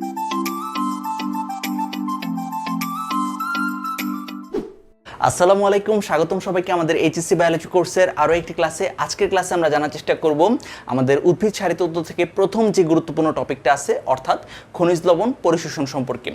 Thank you. আসসালামু আলাইকুম, স্বাগতম সবাইকে আমাদের এইচএসসি বায়োলজি কোর্সের আরও একটি ক্লাসে আজকের ক্লাসে আমরা জানার চেষ্টা করব আমাদের উদ্ভিদ সারিতত্ত্ব থেকে প্রথম যে গুরুত্বপূর্ণ টপিকটা আছে, অর্থাৎ খনিজ লবণ পরিশোষণ সম্পর্কে।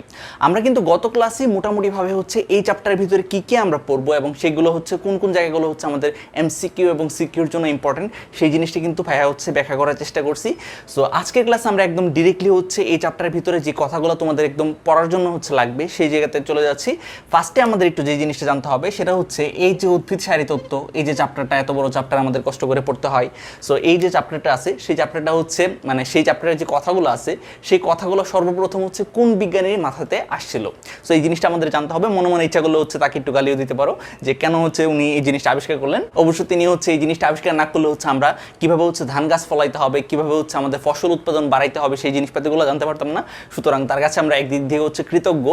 আমরা কিন্তু গত ক্লাসে মোটামুটিভাবে হচ্ছে এই চ্যাপ্টারের ভিতরে কী কী আমরা পড়ব এবং সেগুলো হচ্ছে কোন কোন জায়গাগুলো হচ্ছে আমাদের এমসিকিউ এবং সিকিউর জন্য ইম্পর্টেন্ট সেই জিনিসটি কিন্তু ভাইয়া হচ্ছে ব্যাখ্যা করার চেষ্টা করছি। সো আজকের ক্লাসে আমরা একদম ডিরেক্টলি হচ্ছে এই চ্যাপ্টারের ভিতরে যে কথাগুলো তোমাদের একদম পড়ার জন্য হচ্ছে লাগবে, সেই জায়গাতে চলে যাচ্ছি। ফার্স্টে আমাদের একটু যে জিনিসটা জানতে হবে সেটা হচ্ছে এই যে উদ্ভিদ সারি তত্ত্ব এই যে চ্যাপ্টারটা এত বড় চ্যাপ্টার আমাদের কষ্ট করে পড়তে হয় সো এই যে চ্যাপ্টারটা আছে, সেই চ্যাপ্টারটা হচ্ছে মানে সেই চ্যাপ্টারের যে কথাগুলো আছে, সেই কথাগুলো সর্বপ্রথম হচ্ছে কোন বিজ্ঞানীর মাথাতে আসছিল? সো এই জিনিসটা আমাদের জানতে হবে, মনে মনে ইচ্ছা করলে হচ্ছে তাকে একটু গালিও দিতে পারো, যে কেন হচ্ছে উনি এই জিনিসটা আবিষ্কার করলেন? অবশ্য তিনি হচ্ছে এই জিনিসটা আবিষ্কার না করলে হচ্ছে আমরা কীভাবে হচ্ছে ধান গাছ ফলাইতে হবে, কীভাবে হচ্ছে আমাদের ফসল উৎপাদন বাড়াইতে হবে, সেই জিনিসপাতিগুলো জানতে পারতাম না, সুতরাং তার কাছে আমরা একদিক দিয়ে হচ্ছে কৃতজ্ঞ।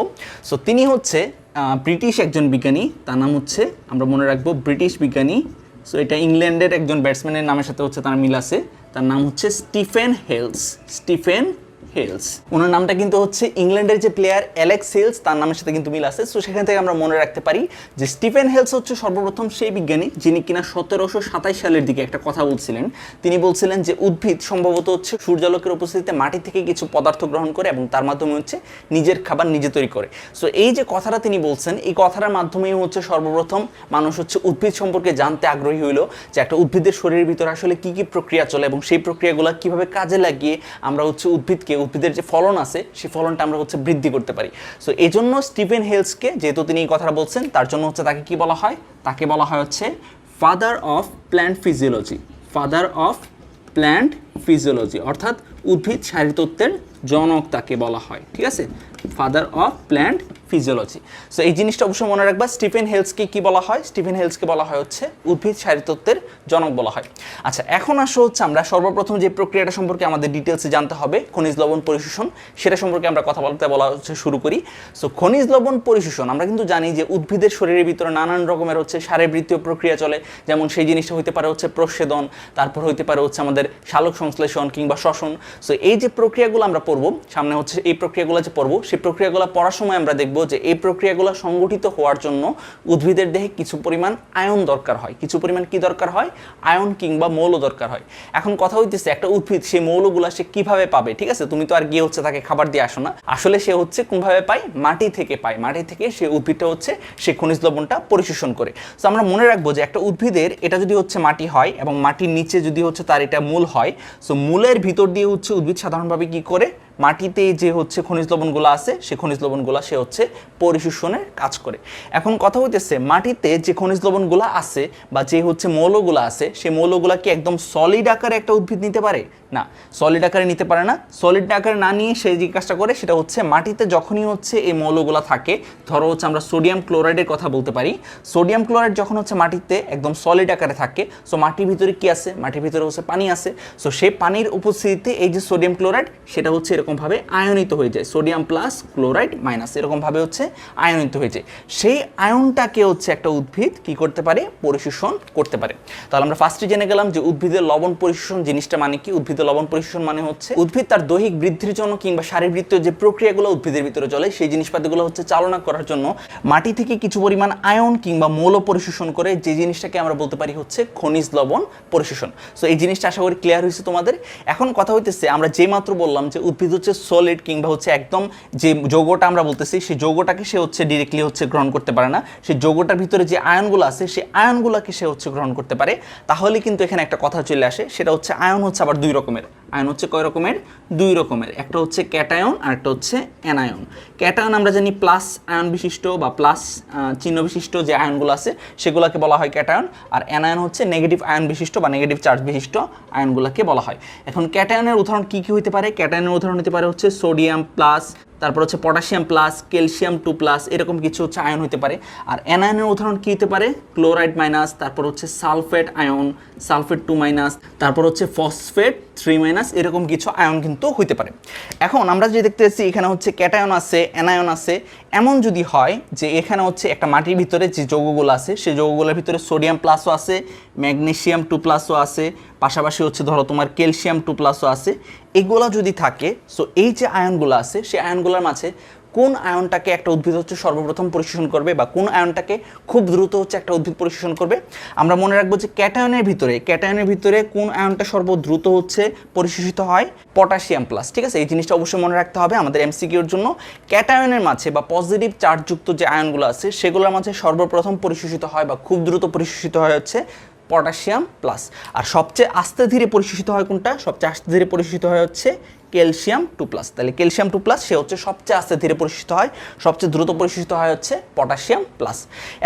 সো তিনি হচ্ছে ব্রিটিশ একজন বিজ্ঞানী, তার নাম হচ্ছে, আমরা মনে রাখব ব্রিটিশ বিজ্ঞানী। সো এটা ইংল্যান্ডের একজন ব্যাটসম্যানের নামের সাথে হচ্ছে তার মিল আছে। তার নাম হচ্ছে স্টিফেন হেলস স্টিফেন হেলস ওনার নামটা কিন্তু হচ্ছে ইংল্যান্ডের যে প্লেয়ার অ্যালেক্স হেলস তার নামের সাথে কিন্তু মিল আছে। সো সেখান থেকে আমরা মনে রাখতে পারি যে স্টিফেন হেলস হচ্ছে সর্বপ্রথম সেই বিজ্ঞানী যিনি কিনা সতেরোশো সাতাশ সালের দিকে একটা কথা বলছিলেন। তিনি বলছিলেন যে উদ্ভিদ সম্ভবত হচ্ছে সূর্যালোকের উপস্থিতিতে মাটি থেকে কিছু পদার্থ গ্রহণ করে এবং তার মাধ্যমে হচ্ছে নিজের খাবার নিজে তৈরি করে। সো এই যে কথাটা তিনি বলছেন, এই কথাটার মাধ্যমেই হচ্ছে সর্বপ্রথম মানুষ হচ্ছে উদ্ভিদ সম্পর্কে জানতে আগ্রহী হইল যে একটা উদ্ভিদের শরীরের ভিতরে আসলে কি কি প্রক্রিয়া চলে এবং সেই প্রক্রিয়াগুলো কীভাবে কাজে লাগিয়ে আমরা হচ্ছে উদ্ভিদকে উদ্ভিদের যে ফলন আছে, সেই ফলনটা আমরা হচ্ছে বৃদ্ধি করতে পারি। সো এই জন্য স্টিভেন হেলসকে, যেহেতু তিনি এই কথাটা বলছেন, তার জন্য হচ্ছে তাকে কি বলা হয়? তাকে বলা হয় হচ্ছে father of plant physiology father of plant physiology অর্থাৎ উদ্ভিদ শারীরতত্ত্বের জনক তাকে বলা হয়। ঠিক আছে? Father of plant physiology. So এই জিনিসটা অবশ্যই মনে রাখবা, স্টিফেন হেলসকে কি বলা হয়? স্টিফেন হেলসকে বলা হয় হচ্ছে উদ্ভিদ শারীরতত্ত্বের জনক বলা হয়। আচ্ছা এখন আসো হচ্ছে আমরা সর্বপ্রথম যে প্রক্রিয়াটা সম্পর্কে আমাদের ডিটেলসে জানতে হবে, খনিজ লবণ পরিশোষণ। সেটা সম্পর্কে আমরা কথা বলতে বলা হচ্ছে, শুরু করি। সো খনিজ লবণ পরিশোষণ, আমরা কিন্তু জানি যে উদ্ভিদের শরীরের ভিতরে নানান রকমের হচ্ছে শারীরবৃত্তীয় প্রক্রিয়া চলে। যেমন সেই জিনিসটা হইতে পারে হচ্ছে প্রচ্ছেদন, তারপর হইতে পারে হচ্ছে আমাদের শালক সংশ্লেষণ কিংবা শ্বসন। সো এই যে প্রক্রিয়াগুলো আমরা পড়ব, সামনে হচ্ছে এই প্রক্রিয়াগুলো যে পড়ব সেই প্রক্রিয়াগুলো পড়ার সময় আমরা দেখব যে এই প্রক্রিয়াগুলো সংগঠিত হওয়ার জন্য উদ্ভিদের দেহে কিছু পরিমাণ আয়ন দরকার হয়। কিছু পরিমাণ কি দরকার হয়? আয়ন কিংবা মৌল দরকার হয়। এখন কথা হইতেছে একটা উদ্ভিদ সেই মৌলগুলো সে কীভাবে পাবে, ঠিক আছে? তুমি তো আর গিয়ে হচ্ছে তাকে খাবার দিয়ে আসো না। আসলে সে হচ্ছে কোনভাবে পায়? মাটি থেকে পায়। মাটি থেকে সে উদ্ভিদটা হচ্ছে সে খনিজ লবণটা পরিশোষণ করে। তো আমরা মনে রাখব যে একটা উদ্ভিদের এটা যদি হচ্ছে মাটি হয় এবং মাটির নিচে যদি হচ্ছে তার এটা মূল হয় সো মূলের ভিতর দিয়ে হচ্ছে উদ্ভিদ সাধারণভাবে কি করে? মাটিতে যে হচ্ছে খনিজ লবণগুলো আছে সেই খনিজ লবণগুলো সে হচ্ছে পরিশোষণের কাজ করে। এখন কথা হইতেছে, মাটিতে যে খনিজ লবণগুলো আছে বা যে হচ্ছে মৌলগুলো আছে সেই মৌলগুলো কি একদম সলিড আকারে একটা উদ্ভিদ নিতে পারে? না সলিড আকারে নিতে পারে না। সলিড আকারে না নিয়ে সে যে কাজটা করে, সেটা হচ্ছে মাটিতে যখনই হচ্ছে এই মৌলগুলো থাকে, ধরো হচ্ছে আমরা সোডিয়াম ক্লোরাইডের কথা বলতে পারি। সোডিয়াম ক্লোরাইড যখন হচ্ছে মাটিতে একদম সলিড আকারে থাকে সো মাটির ভিতরে কি আছে? মাটির ভিতরে হচ্ছে পানি আছে। সো সেই পানির উপস্থিতিতে এই যে সোডিয়াম ক্লোরাইড সেটা হচ্ছে এরকমভাবে আয়নিত হয়ে যায়। সোডিয়াম প্লাস ক্লোরাইড মাইনাস এরকমভাবে হচ্ছে আয়নিত হয়ে যায়। সেই আয়নটাকে হচ্ছে একটা উদ্ভিদ কি করতে পারে? পরিশোষণ করতে পারে। তাহলে আমরা ফার্স্টে জেনে গেলাম যে উদ্ভিদের লবণ পরিশোষণ জিনিসটা মানে কি? উদ্ভিদের লবণ পরিশোষণ মানে হচ্ছে উদ্ভিদ তার দৈহিক বৃদ্ধির জন্য কিংবা শারীরবৃত্তীয় যে প্রক্রিয়াগুলো উদ্ভিদের ভিতরে চলে, সেই জিনিসপাতিগুলো হচ্ছে চালনা করার জন্য মাটি থেকে কিছু পরিমাণ আয়ন কিংবা মৌল পরিশোষণ করে যে জিনিসটাকে আমরা বলতে পারি হচ্ছে খনিজ লবণ পরিশোষণ। সো এই জিনিসটা আশা করি ক্লিয়ার হয়েছে তোমাদের। এখন কথা হইতেছে, আমরা যে মাত্র বললাম যে উদ্ভিদ হচ্ছে সলিড কিংবা হচ্ছে একদম যে যৌগটা আমরা বলতেছি, সেই যৌগটাকে সে হচ্ছে ডিরেক্টলি হচ্ছে গ্রহণ করতে পারে না। সেই যৌগটার ভিতরে যে আয়নগুলো আছে, সেই আয়নগুলোকে সে হচ্ছে গ্রহণ করতে পারে। তাহলে কিন্তু এখানে একটা কথা চলে আসে, সেটা হচ্ছে আয়ন হচ্ছে আবার দুই রকমের। আয়ন হচ্ছে কয় রকমের? দুই রকমের। একটা হচ্ছে ক্যাটায়ন, আর একটা হচ্ছে অ্যানায়ন। ক্যাটায়ন আমরা জানি প্লাস আয়ন বিশিষ্ট বা প্লাস চিহ্ন বিশিষ্ট যে আয়নগুলো আছে, সেগুলোকে বলা হয় ক্যাটায়ন। আর অ্যানায়ন হচ্ছে নেগেটিভ আয়ন বিশিষ্ট বা নেগেটিভ চার্জ বিশিষ্ট আয়নগুলোকে বলা হয়। এখন ক্যাটায়নের উদাহরণ কী কী হতে পারে? ক্যাটায়নের উদাহরণ হতে পারে হচ্ছে সোডিয়াম প্লাস তারপর হচ্ছে potassium plus, calcium two plus এরকম কিছু হচ্ছে আয়ন হতে পারে। আর অ্যানায়নের উদাহরণ কী হতে পারে? ক্লোরাইড মাইনাস, তারপর হচ্ছে sulphate ion, sulphate two minus, তারপর হচ্ছে ফসফেট থ্রি মাইনাস এরকম কিছু আয়ন কিন্তু হইতে পারে। এখন আমরা যে দেখতে পাচ্ছি এখানে হচ্ছে ক্যাটায়ন আছে, অ্যানায়ন আছে। এমন যদি হয় যে এখানে হচ্ছে একটা মাটির ভিতরে যে যৌগগুলো আছে, সেই যৌগগুলোর ভিতরে সোডিয়াম প্লাসও আছে ম্যাগনেশিয়াম টু প্লাসও আছে, পাশাপাশি হচ্ছে ধরো তোমার ক্যালসিয়াম টু প্লাসও আছে। এগুলো যদি থাকে সো এই যে আয়নগুলো আছে, সেই আয়নগুলোর মাঝে কোন আয়নটাকে একটা উদ্ভিদ হচ্ছে সর্বপ্রথম পরিশোষণ করবে বা কোন আয়নটাকে খুব দ্রুত হচ্ছে একটা উদ্ভিদ পরিশোষণ করবে? আমরা মনে রাখব যে ক্যাটায়নের ভিতরে ক্যাটায়নের ভিতরে কোন আয়নটা সর্বদ্রুত হচ্ছে পরিশোষিত হয়? পটাশিয়াম প্লাস, ঠিক আছে? এই জিনিসটা অবশ্যই মনে রাখতে হবে আমাদের এমসিকিউর জন্য। ক্যাটায়নের মাঝে বা পজিটিভ চার্জযুক্ত যে আয়নগুলো আছে, সেগুলোর মাঝে সর্বপ্রথম পরিশোষিত হয় বা খুব দ্রুত পরিশোষিত হয় হচ্ছে পটাশিয়াম প্লাস। আর সবচেয়ে আস্তে ধীরে পরিশোষিত হয় কোনটা? সবচেয়ে আস্তে ধীরে পরিশোষিত হয় হচ্ছে ক্যালসিয়াম টু প্লাস। তাহলে ক্যালসিয়াম টু প্লাস, সে হচ্ছে সবচেয়ে আস্তে ধীরে পরিশোষিত হয়, সবচেয়ে দ্রুত পরিশোষিত হয় হচ্ছে পটাশিয়াম প্লাস।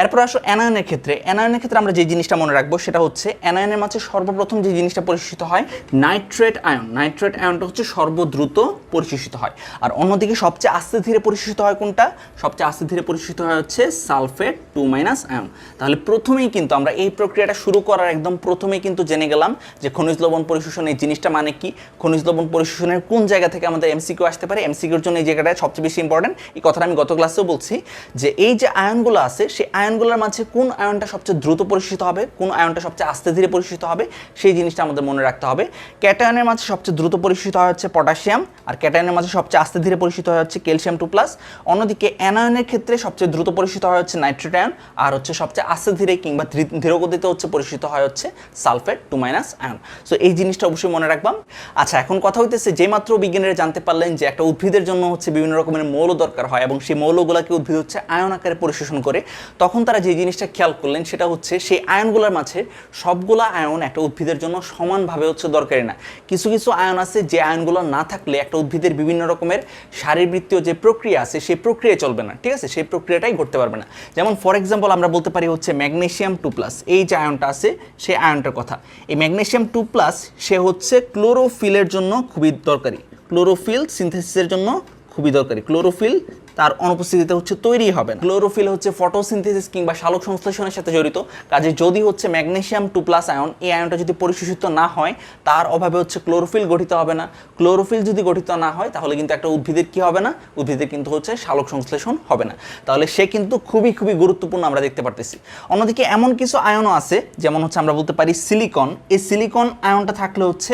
এরপর আসো অ্যানায়নের ক্ষেত্রে। অ্যানায়নের ক্ষেত্রে আমরা যে জিনিসটা মনে রাখব, সেটা হচ্ছে অ্যানায়নের মাঝে সর্বপ্রথম যে জিনিসটা পরিশোষিত হয়, নাইট্রেট আয়ন। নাইট্রেট আয়নটা হচ্ছে সর্বদ্রুত পরিশোষিত হয়। আর অন্যদিকে সবচেয়ে আস্তে ধীরে পরিশোষিত হয় কোনটা? সবচেয়ে আস্তে ধীরে পরিশোষিত হয় হচ্ছে সালফেট টু মাইনাস আয়ন। তাহলে প্রথমেই কিন্তু আমরা এই প্রক্রিয়াটা শুরু করার একদম প্রথমেই কিন্তু জেনে গেলাম যে খনিজ লবণ পরিশোষণ এই জিনিসটা মানে কি? খনিজ লবণ পরিশোষণের কোন জায়গা থেকে আমাদের এমসিকিউ আসতে পারে? এমসিকিউর জন্য এই জায়গাটা সবচেয়ে বেশি ইম্পর্টেন্ট এই কথাটা আমি গত ক্লাসেও বলছি যে এই যে আয়নগুলো আছে, সেই আয়নগুলোর মাঝে কোন আয়নটা সবচেয়ে দ্রুত পরিশোষিত হবে? কোন আয়নটা সবচেয়ে আস্তে ধীরে পরিশোষিত হবে? সেই জিনিসটা আমাদের মনে রাখতে হবে। ক্যাটায়নের মাঝে সবচেয়ে দ্রুত পরিশোষিত হয় হচ্ছে পটাশিয়াম, আর ক্যাটায়নের মাঝে সবচেয়ে আস্তে ধীরে পরিশোষিত হয় হচ্ছে ক্যালসিয়াম টু প্লাস। অন্যদিকে অ্যানায়নের ক্ষেত্রে সবচেয়ে দ্রুত পরিশোষিত হয় হচ্ছে নাইট্রেট আয়ন আর হচ্ছে সবচেয়ে আস্তে ধীরে কিংবা ধীর- ধীরগতিতে হচ্ছে পরিশোষিত হয় হচ্ছে sulphate two minus ion. So এই জিনিসটা অবশ্যই মনে রাখবাম। আচ্ছা এখন কথা হইতেছে যে মাত্র বিজ্ঞানীরা জানতে পারলেন যে একটা উদ্ভিদের জন্য হচ্ছে বিভিন্ন রকমের মৌল দরকার হয় এবং সেই মৌলগুলোকে উদ্ভিদ হচ্ছে আয়ন আকারে পরিশোষণ করে। তখন তারা যে জিনিসটা খেয়াল করলেন সেটা হচ্ছে সেই আয়নগুলোর মাঝে সবগুলা আয়ন একটা উদ্ভিদের জন্য সমানভাবে হচ্ছে দরকারি না। কিছু কিছু আয়ন আছে যে আয়নগুলো না থাকলে একটা উদ্ভিদের বিভিন্ন রকমের শারীরবৃত্তীয় যে প্রক্রিয়া আছে সেই প্রক্রিয়া চলবে না, ঠিক আছে? সেই প্রক্রিয়াটাই ঘটতে পারবে না। যেমন ফর এক্সাম্পল আমরা বলতে পারি হচ্ছে ম্যাগনেশিয়াম টু প্লাস। এই যে আয়নটা আছে সেই আয়নটার কথা। এই ম্যাগনেশিয়াম টু প্লাস সে হচ্ছে ক্লোরোফিলের জন্য খুবই দরকারি। ক্লোরোফিল সিনথেসিসের জন্য খুবই দরকারি। ক্লোরোফিল তার অনুপস্থিতিতে হচ্ছে তৈরি হবে না। ক্লোরোফিল হচ্ছে ফটোসিনথেসিস কিংবা শালক সংশ্লেষণের সাথে জড়িত। কাজে যদি হচ্ছে ম্যাগনেশিয়াম টু প্লাস আয়ন, এই আয়নটা যদি পরিশোষিত না হয়, তার অভাবে হচ্ছে ক্লোরোফিল গঠিত হবে না। ক্লোরোফিল যদি গঠিত না হয়, তাহলে কিন্তু একটা উদ্ভিদের কি হবে না? উদ্ভিদের কিন্তু হচ্ছে শালক সংশ্লেষণ হবে না। তাহলে সে কিন্তু খুবই খুবই গুরুত্বপূর্ণ আমরা দেখতে পারতেছি। অন্যদিকে এমন কিছু আয়নও আছে, যেমন হচ্ছে আমরা বলতে পারি সিলিকন। এই সিলিকন আয়নটা থাকলে হচ্ছে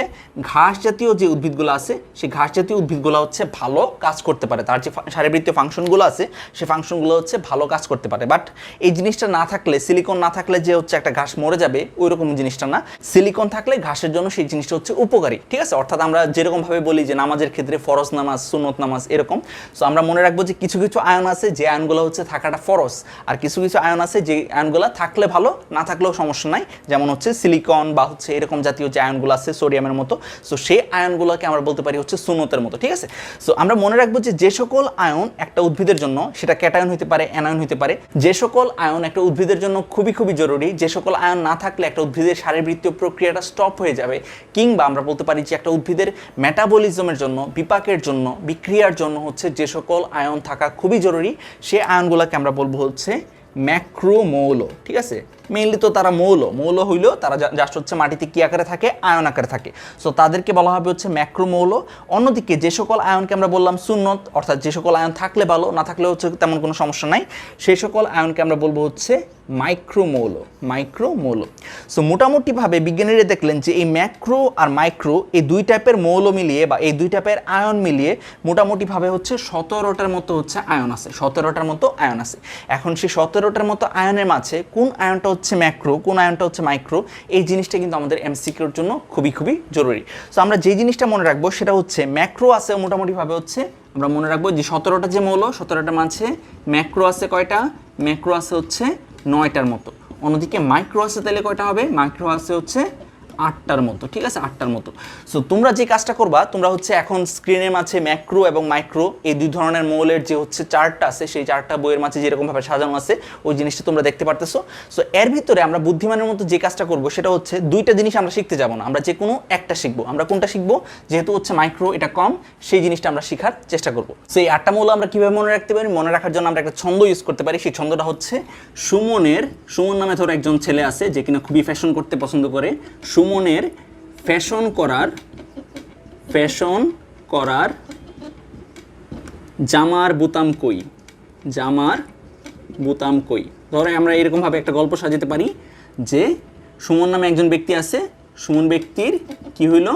ঘাস জাতীয় যে উদ্ভিদগুলো আছে, সেই ঘাস জাতীয় উদ্ভিদগুলো হচ্ছে ভালো কাজ করতে পারে। তার যে শারীরবৃত্তীয় ফাংশনগুলো আছে সেই ফাংশনগুলো হচ্ছে ভালো কাজ করতে পারে। বাট এই জিনিসটা না থাকলে, সিলিকন না থাকলে যে হচ্ছে একটা ঘাস মরে যাবে ওই রকম জিনিসটা না। সিলিকন থাকলে ঘাসের জন্য সেই জিনিসটা হচ্ছে উপকারী, ঠিক আছে? অর্থাৎ আমরা যেরকমভাবে বলি যে নামাজের ক্ষেত্রে ফরজ নামাজ সুনত নামাজ, এরকম। সো আমরা মনে রাখব যে কিছু কিছু আয়ন আছে যে আয়নগুলো হচ্ছে থাকাটা ফরজ, আর কিছু কিছু আয়ন আছে যে আয়নগুলো থাকলে ভালো, না থাকলেও সমস্যা নাই। যেমন হচ্ছে সিলিকন বা হচ্ছে এরকম জাতীয় যে আয়নগুলো আছে সোডিয়ামের মতো। সো সেই আয়নগুলোকে আমরা বলতে পারি হচ্ছে সুনতের মতো, ঠিক আছে? সো আমরা মনে রাখব যে যে সকল আয়ন একটা উদ্ভিদের জন্য, সেটা ক্যাটায়ন হতে পারে, অ্যানায়ন হতে পারে। যে সকল আয়ন একটা উদ্ভিদের জন্য খুবই খুবই জরুরি। যে সকল আয়ন না থাকলে একটা উদ্ভিদের শারীরবৃত্তীয় প্রক্রিয়াটা স্টপ হয়ে যাবে। কিংবা আমরা বলতে পারি যে একটা উদ্ভিদের মেটাবলিজমের জন্য, বিপাকের জন্য, বিক্রিয়ার জন্য হচ্ছে যে সকল আয়ন থাকা খুবই জরুরি। সে আয়নগুলোকে আমরা বলব হচ্ছে ম্যাক্রোমৌল ঠিক আছে? মেইনলি তো তারা মৌল। মৌল হইলেও তারা জাস্ট হচ্ছে মাটিতে কী আকারে থাকে? আয়ন আকারে থাকে। সো তাদেরকে বলা হবে হচ্ছে ম্যাক্রো মৌল অন্যদিকে যে সকল আয়নকে আমরা বললাম সুন্নত, অর্থাৎ যে সকল আয়ন থাকলে ভালো, না থাকলে হচ্ছে তেমন কোনো সমস্যা নাই। সেই সকল আয়নকে আমরা বলব হচ্ছে মাইক্রোমৌল। মাইক্রোমৌল। সো মোটামুটিভাবে বিজ্ঞানীরা দেখলেন যে এই ম্যাক্রো আর মাইক্রো এই দুই টাইপের মৌল মিলিয়ে বা এই দুই টাইপের আয়ন মিলিয়ে মোটামুটিভাবে হচ্ছে সতেরোটার মতো হচ্ছে আয়ন আছে। সতেরোটার মতো আয়ন আছে। এখন সেই সতেরোটার মতো আয়নের মাঝে কোন আয়নটা হচ্ছে ম্যাক্রো কোন আয়নটা হচ্ছে মাইক্রো এই জিনিসটা কিন্তু আমাদের এমসিকিউর জন্য খুবই খুবই জরুরি। সো আমরা যে জিনিসটা মনে রাখব সেটা হচ্ছে ম্যাক্রো আছে মোটামুটিভাবে হচ্ছে, আমরা মনে রাখব যে সতেরোটা যে মৌল সতেরোটা মাঝে ম্যাক্রো আছে কয়টা? ম্যাক্রো আছে হচ্ছে নয়টার মতো। অন্যদিকে মাইক্রো আছে তাহলে কয়টা হবে? মাইক্রো আছে হচ্ছে আটটার মতো, ঠিক আছে? আটটার মতো। সো তোমরা যে কাজটা করবা, তোমরা হচ্ছে এখন স্ক্রিনের মাঝে ম্যাক্রো এবং মাইক্রো এই দুই ধরনের মৌলের যে হচ্ছে চার্টটা আছে, সেই চার্টটা বইয়ের মাঝে যেরকমভাবে সাজানো আছে, ওই জিনিসটা তোমরা দেখতে পারতেছো। সো এর ভিতরে আমরা বুদ্ধিমানের মতো যে কাজটা করব, সেটা হচ্ছে দুইটা জিনিস আমরা শিখতে যাব না। আমরা যে কোনো একটা শিখব। আমরা কোনটা শিখব? যেহেতু হচ্ছে মাইক্রো এটা কম, সেই জিনিসটা আমরা শেখার চেষ্টা করব। সেই আটটা মৌল আমরা কীভাবে মনে রাখতে পারি? মনে রাখার জন্য আমরা একটা ছন্দ ইউজ করতে পারি। সেই ছন্দটা হচ্ছে সুমনের, সুমন নামে ধরো একজন ছেলে আছে, যে কিনা খুবই ফ্যাশন করতে পছন্দ করে। সুমনের ফ্যাশন করার ফ্যাশন করার জামার বুতাম কই? জামার বুতাম কই? ধরে আমরা এরকমভাবে একটা গল্প সাজাতে পারি যে সুমন নামে একজন ব্যক্তি আছে। সুমন ব্যক্তির কি হইল?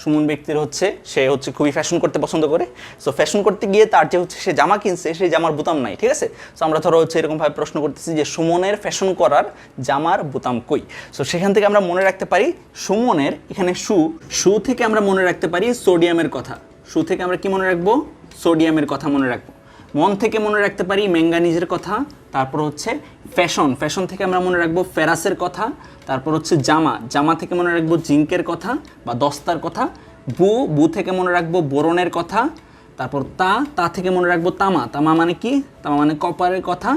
সুমন ব্যক্তির হচ্ছে, সে হচ্ছে খুবই ফ্যাশন করতে পছন্দ করে। সো ফ্যাশন করতে গিয়ে তার যে হচ্ছে, সে জামা কিনছে, সেই জামার বোতাম নাই, ঠিক আছে? সো আমরা ধরো হচ্ছে এরকমভাবে প্রশ্ন করতেছি যে, সুমনের ফ্যাশন করার জামার বোতাম কই? সো সেখান থেকে আমরা মনে রাখতে পারি, সুমনের এখানে সু সু থেকে আমরা মনে রাখতে পারি সোডিয়ামের কথা। সু থেকে আমরা কি মনে রাখব? সোডিয়ামের কথা মনে রাখব। মন থেকে মনে রাখতে পারি ম্যাঙ্গানিজের কথা, তারপর হচ্ছে ফ্যাশন। ফ্যাশন থেকে আমরা মনে রাখব ফেরাসের কথা, তারপর হচ্ছে জামা। জামা থেকে মনে রাখব জিঙ্কের কথা বা দস্তার কথা, বু বু থেকে মনে রাখব বোরনের কথা, তারপর তা তা থেকে মনে রাখব তামা। তামা মানে কি? তামা মানে কপারের কথা,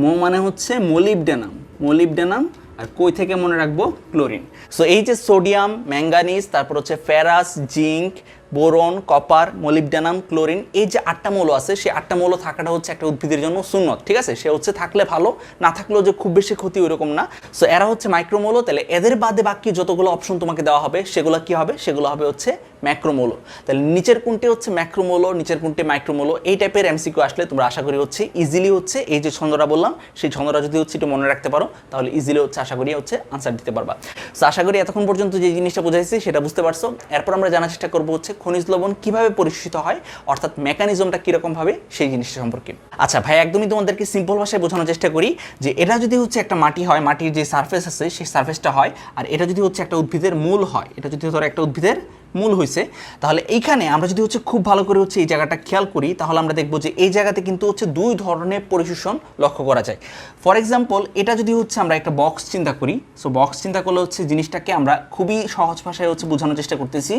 মো মানে হচ্ছে মলিবডেনাম মলিবডেনাম আর কই থেকে মনে রাখব ক্লোরিন। সো এই যে সোডিয়াম, ম্যাঙ্গানিজ, তারপর হচ্ছে ferrous, zinc boron, copper, molybdenum, chlorine, এই যে আটটা মৌল আছে, সেই আটটা মৌল থাকাটা হচ্ছে একটা উদ্ভিদের জন্য সুন্নত, ঠিক আছে? সে হচ্ছে থাকলে ভালো, না থাকলেও যে খুব বেশি ক্ষতি ওরকম না। সো এরা হচ্ছে মাইক্রোমৌল তাহলে এদের বাদে বাকি যতগুলো অপশন তোমাকে দেওয়া হবে, সেগুলো কি হবে? সেগুলো হবে হচ্ছে ম্যাক্রোমৌল। তাহলে নিচের কোনটি হচ্ছে ম্যাক্রোমৌল, নিচের কোনটি মাইক্রোমৌল? এই টাইপের এমসিকিউ আসলে তোমরা আশা করি হচ্ছে ইজিলি হচ্ছে এই যে ছন্দটা বললাম, সেই ছন্দটা যদি হচ্ছে একটু মনে রাখতে পারো, তাহলে ইজিলি হচ্ছে আশা করি হচ্ছে আনসার দিতে পারবা। সো আশা করি এতক্ষণ পর্যন্ত যে জিনিসটা বোঝাইছি সেটা বুঝতে পারছ। এরপর আমরা জানার চেষ্টা করব হচ্ছে খনিজ লবণ কীভাবে পরিশোষিত হয়, অর্থাৎ মেকানিজমটা কীরকম ভাবে, সেই জিনিসটা সম্পর্কে। আচ্ছা ভাই, একদমই তোমাদেরকে সিম্পল ভাষায় বোঝানোর চেষ্টা করি যে এটা যদি হচ্ছে একটা মাটি হয়, মাটির যে সার্ফেস আছে, সেই সারফেসটা হয়, আর এটা যদি হচ্ছে একটা উদ্ভিদের মূল হয়, এটা যদি ধরো একটা উদ্ভিদের মূল হয়েছে তাহলে এইখানে আমরা যদি হচ্ছে খুব ভালো করে হচ্ছে এই জায়গাটা খেয়াল করি, তাহলে আমরা দেখব যে এই জায়গাতে কিন্তু হচ্ছে দুই ধরনের পরিশোষণ লক্ষ্য করা যায়। ফর এক্সাম্পল এটা যদি হচ্ছে আমরা একটা বক্স চিন্তা করি সো বক্স চিন্তা করলে হচ্ছে জিনিসটাকে আমরা খুবই সহজ ভাষায় হচ্ছে বোঝানোর চেষ্টা করতেছি।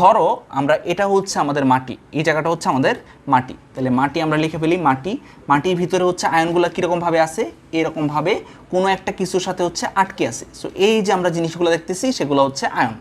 ধরো আমরা এটা হচ্ছে আমাদের মাটি, এই জায়গাটা হচ্ছে আমাদের মাটি। তাহলে মাটি আমরা লিখে ফেলি মাটি। মাটির ভিতরে হচ্ছে আয়নগুলো কীরকমভাবে আছে? এরকমভাবে কোনো একটা কিছুর সাথে হচ্ছে আটকে আছে। সো এই যে আমরা জিনিসগুলো দেখতেছি, সেগুলো হচ্ছে আয়ন।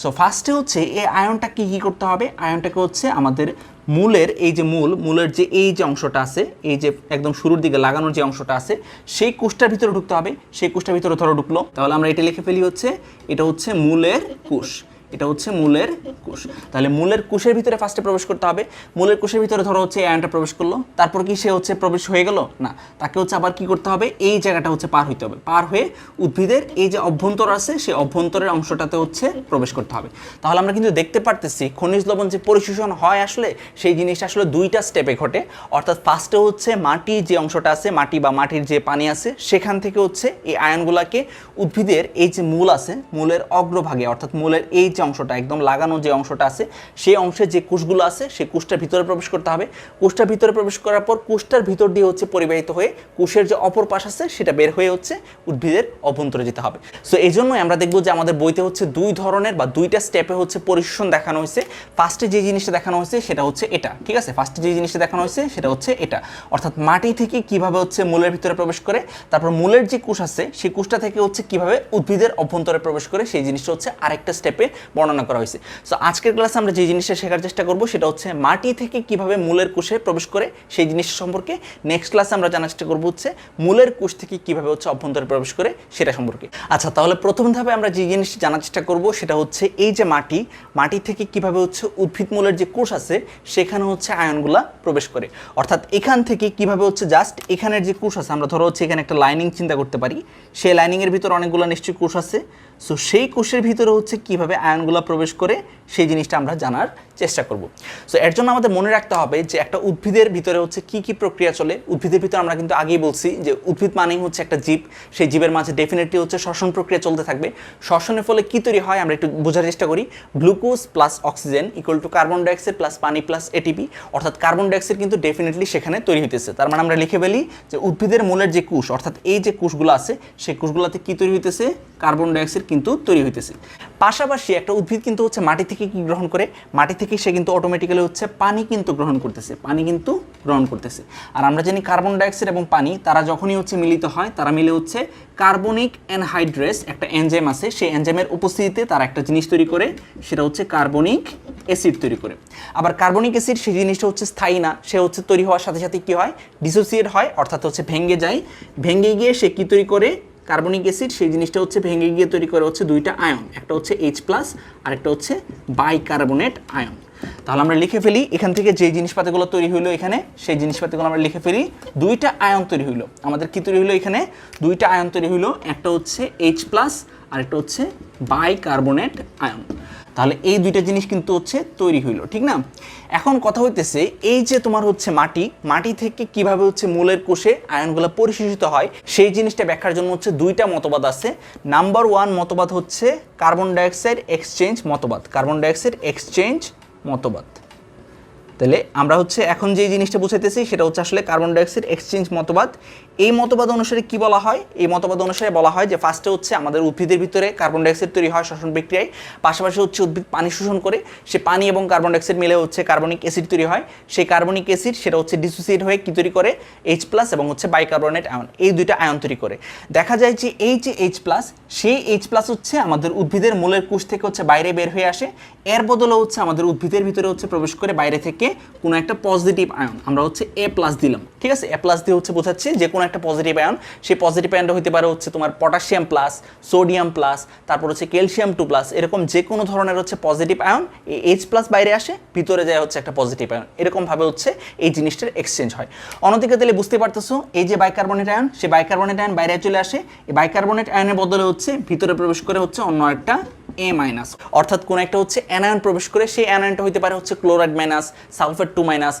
সো ফার্স্টে হচ্ছে এই আয়নটাকে কী করতে হবে? আয়নটাকে হচ্ছে আমাদের মূলের এই যে মূল, মূলের যে এই যে অংশটা আছে, এই যে একদম শুরুর দিকে লাগানোর যে অংশটা আছে, সেই কোষটার ভিতরে ঢুকতে হবে। সেই কোষটার ভিতরে ধরো ঢুকলো। তাহলে আমরা এটা লিখে ফেলি হচ্ছে, এটা হচ্ছে মূলের কোষ। এটা হচ্ছে মূলের কোষ। তাহলে মূলের কোষের ভিতরে ফার্স্টে প্রবেশ করতে হবে। মূলের কোষের ভিতরে ধরো হচ্ছে আয়নটা প্রবেশ করল। তারপর কি সে হচ্ছে প্রবেশ হয়ে গেল? না, তাকে হচ্ছে আবার কি করতে হবে? এই জায়গাটা হচ্ছে পার হইতে হবে। পার হয়ে উদ্ভিদের এই যে অভ্যন্তর আছে, সেই অভ্যন্তরের অংশটাতে হচ্ছে প্রবেশ করতে হবে। তাহলে আমরা কিন্তু দেখতে পারতেছি খনিজ লবণ যে পরিশোষণ হয় আসলে, সেই জিনিসটা আসলে দুইটা স্টেপে ঘটে। অর্থাৎ ফার্স্টে হচ্ছে মাটির যে অংশটা আছে, মাটি বা মাটির যে পানি আছে, সেখান থেকে হচ্ছে এই আয়নগুলাকে উদ্ভিদের এই যে মূল আছে, মূলের অগ্রভাগে, অর্থাৎ মূলের এই যে অংশটা, একদম লাগানো যে অংশটা আছে, সেই অংশে যে কোষগুলো আছে, সেই কোষটার ভিতরে প্রবেশ করতে হবে। কোষটার ভিতরে প্রবেশ করার পর কোষটার ভিতর দিয়ে হচ্ছে পরিবাহিত হয়ে কোষের যে অপর পাশ আছে, সেটা বের হয়ে হচ্ছে উদ্ভিদের অভ্যন্তরে যেতে হবে। সো এই জন্যই আমরা দেখব যে আমাদের বইতে হচ্ছে দুই ধরনের বা দুইটা স্টেপে হচ্ছে পরিশোষণ দেখানো হয়েছে। ফার্স্টে যে জিনিসটা দেখানো হয়েছে, সেটা হচ্ছে এটা, ঠিক আছে? ফার্স্টে যে জিনিসটা দেখানো হয়েছে, সেটা হচ্ছে এটা। অর্থাৎ মাটি থেকে কীভাবে হচ্ছে মূলের ভিতরে প্রবেশ করে, তারপর মূলের যে কোষ আছে, সেই কোষটা থেকে হচ্ছে কীভাবে উদ্ভিদের অভ্যন্তরে প্রবেশ করে, সেই জিনিসটা হচ্ছে আরেকটা স্টেপে বর্ণনা করা হয়েছে। সো আজকের ক্লাসে আমরা যে জিনিসটা শেখার চেষ্টা করব সেটা হচ্ছে মাটি থেকে কীভাবে মূলের কোষে প্রবেশ করে সেই জিনিসটা সম্পর্কে। নেক্সট ক্লাসে আমরা জানার চেষ্টা করব হচ্ছে মূলের কোষ থেকে কীভাবে হচ্ছে অভ্যন্তরে প্রবেশ করে সেটা সম্পর্কে। আচ্ছা তাহলে প্রথম ধাপে আমরা যে জিনিসটা জানার চেষ্টা করব সেটা হচ্ছে এই যে মাটি মাটি থেকে কীভাবে হচ্ছে উদ্ভিদ মূলের যে কোষ আছে সেখানে হচ্ছে আয়নগুলা প্রবেশ করে। অর্থাৎ এখান থেকে কীভাবে হচ্ছে জাস্ট এখানের যে কোষ আছে, আমরা ধরো হচ্ছে এখানে একটা লাইনিং চিন্তা করতে পারি। সেই লাইনিংয়ের ভিতর অনেকগুলো নিশ্চয়ই কোষ আছে। সো সেই কোষের ভিতরে হচ্ছে কীভাবে আয়নগুলো প্রবেশ করে সেই জিনিসটা আমরা জানার চেষ্টা করব। সো এর জন্য আমাদের মনে রাখতে হবে যে একটা উদ্ভিদের ভিতরে হচ্ছে কি কি প্রক্রিয়া চলে। উদ্ভিদের ভিতরে আমরা কিন্তু আগেই বলছি যে উদ্ভিদ মানেই হচ্ছে একটা জীব। সেই জীবের মাঝে ডেফিনেটলি হচ্ছে শ্বসন প্রক্রিয়া চলতে থাকবে। শ্বসনের ফলে কি তৈরি হয় আমরা একটু বোঝার চেষ্টা করি। Glucose plus oxygen equal to carbon dioxide plus পানি প্লাস এটিপি অর্থাৎ কার্বন ডাইঅক্সাইড কিন্তু ডেফিনেটলি সেখানে তৈরি হইতেছে। তার মানে আমরা লিখে ফেলি যে উদ্ভিদের মূলের যে কোষ, অর্থাৎ এই যে কোষগুলো আছে, সেই কোষগুলোতে কি তৈরি হইতেছে? কার্বন ডাইঅক্সাইড কিন্তু তৈরি হইতেছে। পাশাপাশি উদ্ভিদ কিন্তু হচ্ছে মাটি থেকে কি গ্রহণ করে? মাটি থেকে সে কিন্তু অটোমেটিক্যালি হচ্ছে পানি কিন্তু গ্রহণ করতেছে। পানি কিন্তু গ্রহণ করতেছে। আর আমরা জানি কার্বন ডাইঅক্সাইড এবং পানি, তারা যখনই হচ্ছে মিলিত হয়, তারা মিলে হচ্ছে কার্বনিক অ্যানহাইড্রেস একটা এনজাইম আছে। সেই এনজাইমের উপস্থিতিতে তারা একটা জিনিস তৈরি করে, সেটা হচ্ছে কার্বনিক অ্যাসিড তৈরি করে। আবার কার্বনিক অ্যাসিড সেই জিনিসটা হচ্ছে স্থায়ী না, সে হচ্ছে তৈরি হওয়ার সাথে সাথে কি হয়? ডিসোসিয়েট হয়, অর্থাৎ হচ্ছে ভেঙে যায়। ভেঙে গিয়ে সে কি তৈরি করে? কার্বনিক অ্যাসিড, সেই জিনিসটা হচ্ছে ভেঙে গিয়ে তৈরি করে হচ্ছে দুইটা আয়ন, একটা হচ্ছে এইচ প্লাস আর একটা হচ্ছে বাইকার্বনেট আয়ন। তাহলে আমরা লিখে ফেলি, এখান থেকে যে জিনিসপাতিগুলো তৈরি হইল এখানে, সেই জিনিসপাতিগুলো আমরা লিখে ফেলি, দুইটা আয়ন তৈরি হইল। আমাদের কী তৈরি হইল এখানে? দুইটা আয়ন তৈরি হইল, একটা হচ্ছে এইচ প্লাস আর একটা হচ্ছে বাইকার্বনেট আয়ন। তাহলে এই দুইটা জিনিস কিন্তু হচ্ছে তৈরি হইল, ঠিক না? এখন কথা হইতেছে, এই যে তোমার হচ্ছে মাটি মাটি থেকে কীভাবে হচ্ছে মূলের কোষে আয়নগুলো পরিশোষিত হয়, সেই জিনিসটা ব্যাখ্যার জন্য হচ্ছে দুইটা মতবাদ আছে। নাম্বার ওয়ান মতবাদ হচ্ছে কার্বন ডাইঅক্সাইড এক্সচেঞ্জ মতবাদ কার্বন ডাইঅক্সাইড এক্সচেঞ্জ মতবাদ। তাহলে আমরা হচ্ছে এখন যে জিনিসটা বুঝাইতেছি, সেটা হচ্ছে আসলে কার্বন ডাইঅক্সাইড এক্সচেঞ্জ মতবাদ। এই মতবাদ অনুসারে কি বলা হয়? এই মতবাদ অনুসারে বলা হয় যে ফার্স্টে হচ্ছে আমাদের উদ্ভিদের ভিতরে কার্বন ডাইঅক্সাইড তৈরি হয় শ্বসন প্রক্রিয়ায় পাশাপাশি হচ্ছে উদ্ভিদ পানি শোষণ করে, সে পানি এবং কার্বন ডাইঅক্সাইড মিলে হচ্ছে কার্বনিক অ্যাসিড তৈরি হয়। সেই কার্বনিক অ্যাসিড সেটা হচ্ছে ডিসোসিয়েট হয়ে কী তৈরি করে? এইচ প্লাস এবং হচ্ছে বাইকার্বনেট আয়ন এই দুইটা আয়ন তৈরি করে। দেখা যায় যে এই যে এইচ প্লাস সেই এইচ প্লাস হচ্ছে আমাদের উদ্ভিদের মূলের কোষ থেকে হচ্ছে বাইরে বের হয়ে আসে। এর বদলে হচ্ছে আমাদের উদ্ভিদের ভিতরে হচ্ছে প্রবেশ করে বাইরে থেকে কোনো একটা পজিটিভ আয়ন আমরা হচ্ছে এ প্লাস দিলাম। ঠিক আছে? এ প্লাস দিয়ে হচ্ছে বোঝাচ্ছে যে কোনো একটা পজিটিভ আয়ন সেই পজিটিভ আয়নটা হতে পারে হচ্ছে তোমার পটাশিয়াম প্লাস সোডিয়াম প্লাস তারপর হচ্ছে ক্যালসিয়াম টু প্লাস এরকম যে কোনো ধরনের হচ্ছে পজিটিভ আয়ন এই এইচ প্লাস বাইরে আসে, ভিতরে যায় হচ্ছে একটা পজিটিভ আয়ন এরকমভাবে হচ্ছে এই জিনিসটার এক্সচেঞ্জ হয়। অন্যদিকে তাহলে বুঝতে পারতেছো, এই যে বাইকার্বনেট আয়ন সেই বাইকার্বনেট আয়ন বাইরে চলে আসে, এই বাইকার্বনেট আয়নের বদলে হচ্ছে ভিতরে প্রবেশ করে হচ্ছে অন্য একটা এ মাইনাস অর্থাৎ কোন একটা হচ্ছে অ্যানায়ন প্রবেশ করে, সেই অ্যানায়নটা হতে পারে হচ্ছে chloride minus sulphate two minus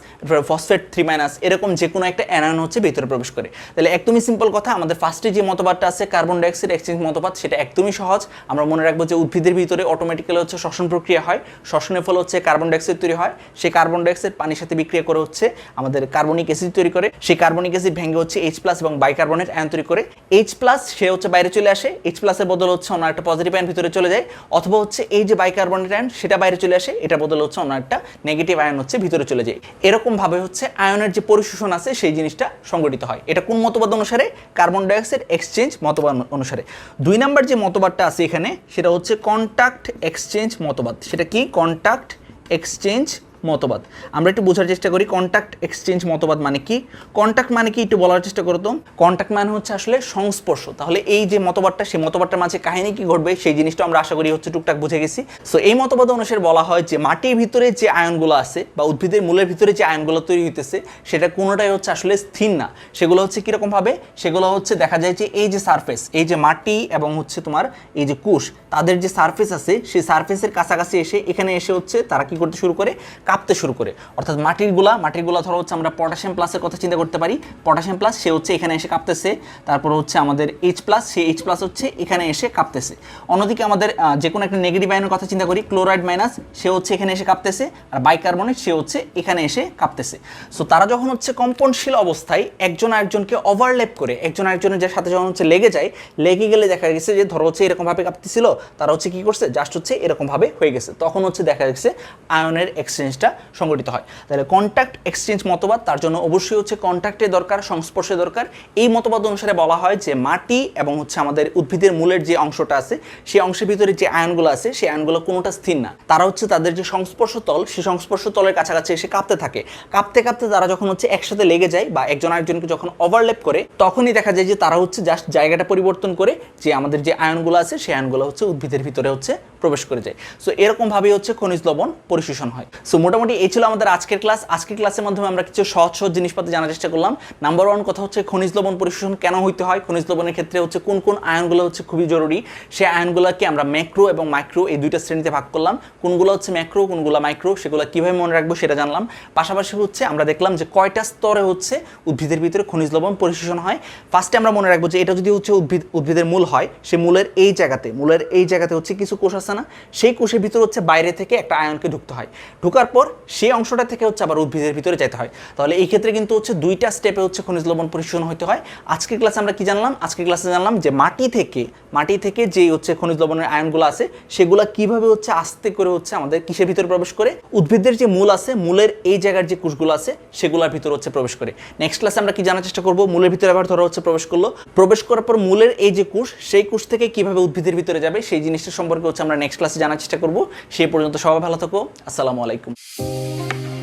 phosphate three minus এরকম যে কোনো একটা অ্যানায়ন হচ্ছে ভিতরে প্রবেশ করে। তাহলে একদমই সিম্পল কথা, আমাদের ফার্স্টে যে মতবাদটা আছে কার্বন ডাইঅক্সাইড এক্সচেঞ্জ মতবাদ, সেটা একদমই সহজ। আমরা মনে রাখব যে উদ্ভিদের ভিতরে অটোমেটিক্যালি হচ্ছে শ্বসন প্রক্রিয়া হয়। শ্বসনের ফলে হচ্ছে কার্বন ডাইঅক্সাইড তৈরি হয়। সেই কার্বন ডাইঅক্সাইড পানির সাথে বিক্রিয়া করে হচ্ছে আমাদের কার্বনিক অ্যাসিড তৈরি করে। সেই কার্বনিক অ্যাসিড ভেঙে হচ্ছে এইচ প্লাস এবং বাইকার্বনেট আয়ন তৈরি করে। এইচ প্লাস সে হচ্ছে বাইরে চলে আসে। এইচ প্লাসের বদল হচ্ছে অন্য একটা পজিটিভ আয়ন ভিতরে চলে যায়। অথবা হচ্ছে এই যে বাইকার্বনেট আয়ন সেটা বাইরে চলে আসে। এটা বদল হচ্ছে অন্য একটা নেগেটিভ আয়ন হচ্ছে ভিতরে চলে যায়। এরকম ভাবে হচ্ছে আয়নের যে পরিশোষণ আছে, সেই জিনিসটা সংগঠিত হয়। এটা কোন মতবাদ অনুসারে কার্বন ডাইঅক্সাইড এক্সচেঞ্জ মতবাদ অনুসারে। দুই নাম্বার যে মতবাদটা আছে এখানে, সেটা হচ্ছে কন্টাক্ট এক্সচেঞ্জ মতবাদ। সেটা কি? কন্টাক্ট এক্সচেঞ্জ মতবাদ। আমরা একটু বোঝার চেষ্টা করি কন্টাক্ট এক্সচেঞ্জ মতবাদ মানে কি? কন্টাক্ট মানে কি একটু বলার চেষ্টা করো তো। কন্টাক্ট মানে হচ্ছে আসলে সংস্পর্শ। তাহলে এই যে মতবাদটা, সেই মতবাদটার মাঝে কাহিনী কি ঘটবে, সেই জিনিসটা আমরা আশা করি হচ্ছে টুকটাক বুঝে গেছি। সো এই মতবাদ অনুসারে বলা হয় যে মাটির ভিতরে যে আয়নগুলো আছে বা উদ্ভিদের মূলের ভিতরে যে আয়নগুলো তৈরি হইতেছে, সেটা কোনোটাই হচ্ছে আসলে স্থির না। সেগুলো হচ্ছে কীরকমভাবে সেগুলো হচ্ছে দেখা যায় যে এই যে সারফেস এই যে মাটি এবং হচ্ছে তোমার এই যে কুশ তাদের যে সারফেস আছে, সেই সারফেসের কাছাকাছি এসে এখানে এসে হচ্ছে তারা কি করতে শুরু করে? কাঁপতে শুরু করে। অর্থাৎ মাটিরগুলা মাটিরগুলা ধরো হচ্ছে আমরা পটাশিয়াম প্লাসের কথা চিন্তা করতে পারি। পটাশিয়াম প্লাস সে হচ্ছে এখানে এসে কাঁপতেছে, তারপর হচ্ছে আমাদের এইচ প্লাস সে এইচ প্লাস হচ্ছে এখানে এসে কাঁপতেছে। অন্যদিকে আমাদের যে কোনো একটা নেগেটিভ আয়নের কথা চিন্তা করি ক্লোরাইড মাইনাস সে হচ্ছে এখানে এসে কাঁপতেছে, আর বাইকার্বনেট সে হচ্ছে এখানে এসে কাঁপতেছে। সো তারা যখন হচ্ছে কম্পনশীল অবস্থায় একজন আরেকজনকে ওভারল্যাপ করে, একজন আরেকজনের যে সাথে যখন হচ্ছে লেগে যায়, লেগে গেলে দেখা গেছে যে ধরো হচ্ছে এরকমভাবে কাঁপতেছিল, তারা হচ্ছে কি করছে? জাস্ট হচ্ছে এরকমভাবে হয়ে গেছে। তখন হচ্ছে দেখা গেছে আয়নের এক্সচেঞ্জটা সংগঠিত হয়। তাহলে কন্ট্যাক্ট এক্সচেঞ্জ মতবাদ, তার জন্য অবশ্যই হচ্ছে কন্ট্যাক্টের দরকার, সংস্পর্শে দরকার। এই মতবাদ অনুসারে বলা হয় যে মাটি এবং হচ্ছে আমাদের উদ্ভিদের মূলের যে অংশটা আছে, সেই অংশের ভিতরে যে আয়নগুলো আছে, সেই আয়নগুলো কোনোটা স্থির না। তারা হচ্ছে তাদের যে সংস্পর্শ তল, সেই সংস্পর্শ তলের কাছাকাছি এসে কাঁপতে থাকে। কাঁপতে কাঁপতে তারা যখন হচ্ছে একসাথে লেগে যায় বা একজন আরেকজনকে যখন ওভারলেপ করে, তখনই দেখা যায় যে তারা হচ্ছে জাস্ট জায়গাটা পরিবর্তন করে যে আমাদের যে আয়নগুলো আছে, সেই আয়নগুলো হচ্ছে উদ্ভিদের ভিতরে হচ্ছে প্রবেশ করে যায়। সো এরকমভাবেই হচ্ছে খনিজ লবণ পরিশোষণ হয়। সো মোটামুটি এই ছিল আমাদের আজকের ক্লাস আজকের ক্লাসের মাধ্যমে আমরা কিছু সহজ সহজ জিনিসপাতি জানার চেষ্টা করলাম। নাম্বার ওয়ান কথা হচ্ছে খনিজ লবণ পরিশোষণ কেন হইতে হয়? খনিজ লবণের ক্ষেত্রে হচ্ছে কোন কোন আয়নগুলো হচ্ছে খুবই জরুরি? সেই আয়নগুলোকে আমরা ম্যাক্রো এবং মাইক্রো এই দুইটা শ্রেণীতে ভাগ করলাম। কোনগুলো হচ্ছে ম্যাক্রো, কোনগুলো মাইক্রো, সেগুলো কীভাবে মনে রাখব সেটা জানলাম। পাশাপাশি হচ্ছে আমরা দেখলাম যে কয়টা স্তরে হচ্ছে উদ্ভিদের ভিতরে খনিজ লবণ পরিশোষণ হয়। ফার্স্টে আমরা মনে রাখব যে এটা যদি হচ্ছে উদ্ভিদ, উদ্ভিদের মূল হয়, সে মূলের এই জায়গাতে, মূলের এই জায়গাতে হচ্ছে কিছু কোষ আছে না? সেই কোষের ভিতরে হচ্ছে বাইরে থেকে একটা আয়নকে ঢুকতে হয়। ঢোকার পর সেই অংশটা থেকে হচ্ছে আবার উদ্ভিদের ভিতরে যেতে হয়। তাহলে এই ক্ষেত্রে কিন্তু হচ্ছে দুইটা স্টেপে হচ্ছে খনিজ লবণ পরিশোধন হতে হয়। আজকের ক্লাসে আমরা কি জানলাম? আজকের ক্লাসে জানলাম যে মাটি থেকে মাটি থেকে যে হচ্ছে খনিজ লবণের আয়নগুলো আছে, সেগুলো কীভাবে হচ্ছে আস্তে করে হচ্ছে আমাদের কিসের ভিতরে প্রবেশ করে? উদ্ভিদের যে মূল আছে, মূলের এই জায়গার যে কোষগুলো আছে, সেগুলোর ভিতরে হচ্ছে প্রবেশ করে। নেক্সট ক্লাসে আমরা কি জানার চেষ্টা করব? মূলের ভিতরে আবার ধরো হচ্ছে প্রবেশ করল। প্রবেশ করার পর মূলের এই যে কোষ, সেই কোষ থেকে কীভাবে উদ্ভিদের ভিতরে যাবে, সেই জিনিসটা সম্পর্কে হচ্ছে আমরা নেক্সট ক্লাসে জানার চেষ্টা করব। সেই পর্যন্ত সবাই ভালো থাকো। আসসালামু আলাইকুম। Música